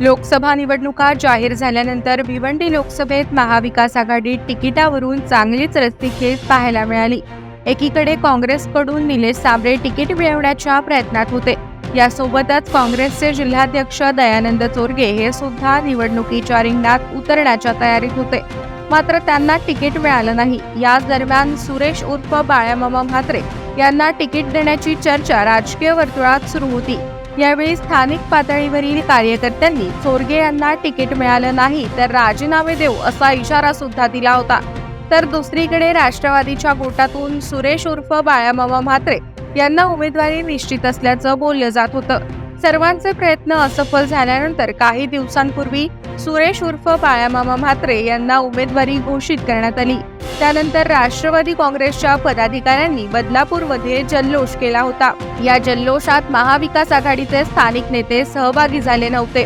लोकसभा निवडणुका जाहीर झाल्यानंतर भिवंडी लोकसभेत महाविकास आघाडीत तिकिटावरून चांगलीच रस्तीखेच पाहायला मिळाली. एकीकडे काँग्रेसकडून निलेश साबरे तिकीट मिळवण्याच्या प्रयत्नात होते. यासोबतच काँग्रेसचे जिल्हाध्यक्ष दयानंद चोरगे हे सुद्धा निवडणुकीच्या रिंगणात उतरण्याच्या तयारीत होते. मात्र त्यांना तिकीट मिळालं नाही. याच दरम्यान सुरेश उर्फ बाळ्यामामा म्हात्रे यांना तिकीट देण्याची चर्चा राजकीय वर्तुळात सुरू होती. यावेळी स्थानिक पातळीवरील कार्यकर्त्यांनी चोरगे यांना तिकीट मिळालं नाही तर राजीनामे देऊ असा इशारा सुद्धा दिला होता. तर दुसरीकडे राष्ट्रवादीच्या गोटातून सुरेश उर्फ बाळामामा म्हात्रे यांना उमेदवारी निश्चित असल्याचं बोललं जात होतं. सर्वांचे प्रयत्न असफल झाल्यानंतर काही दिवसांपूर्वी सुरेश उर्फ बाळामामा म्हात्रे यांना उमेदवारी घोषित करण्यात आली. त्यानंतर राष्ट्रवादी काँग्रेसच्या पदाधिकाऱ्यांनी बदलापूरमध्ये जल्लोष केला होता. या जल्लोषात महाविकास आघाडीचे स्थानिक नेते सहभागी झाले नव्हते.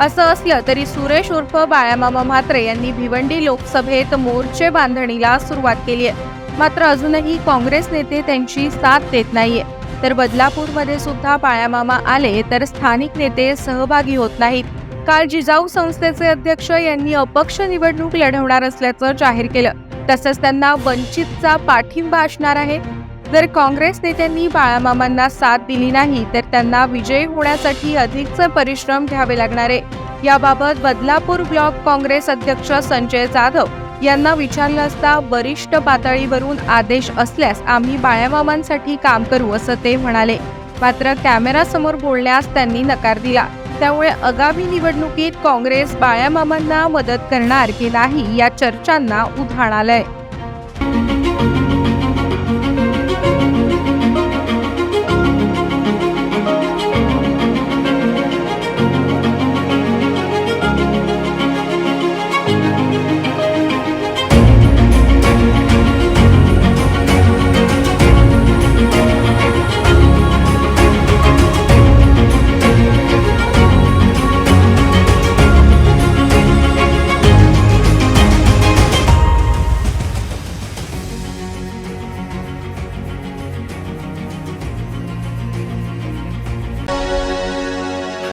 असं असलं तरी सुरेश उर्फ बाळामामा म्हात्रे यांनी भिवंडी लोकसभेत मोर्चे बांधणीला सुरुवात केली आहे. मात्र अजूनही काँग्रेस नेते त्यांची साथ देत नाहीये. तर बदलापूरमध्ये सुद्धा बाळामामा आले तर स्थानिक नेते सहभागी होत नाहीत. काल जिजाऊ संस्थेचे अध्यक्ष यांनी अपक्ष निवडणूक लढवणार असल्याचं जाहीर केलं. तसंच त्यांना वंचितचा पाठिंबा असणार आहे. जर काँग्रेस नेत्यांनी बाळामामांना साथ दिली नाही तर त्यांना विजयी होण्यासाठी अधिकचे परिश्रम घ्यावे लागणार आहे. याबाबत बदलापूर ब्लॉक काँग्रेस अध्यक्ष संजय जाधव यांना विचारलं असता वरिष्ठ पातळीवरून आदेश असल्यास आम्ही बाळामामांसाठी काम करू असं ते म्हणाले. मात्र कॅमेरासमोर बोलण्यास त्यांनी नकार दिला. त्यामुळे आगामी निवडणुकीत काँग्रेस बाळ्यामामांना मदत करणार की नाही या चर्चांना उधाण आलंय.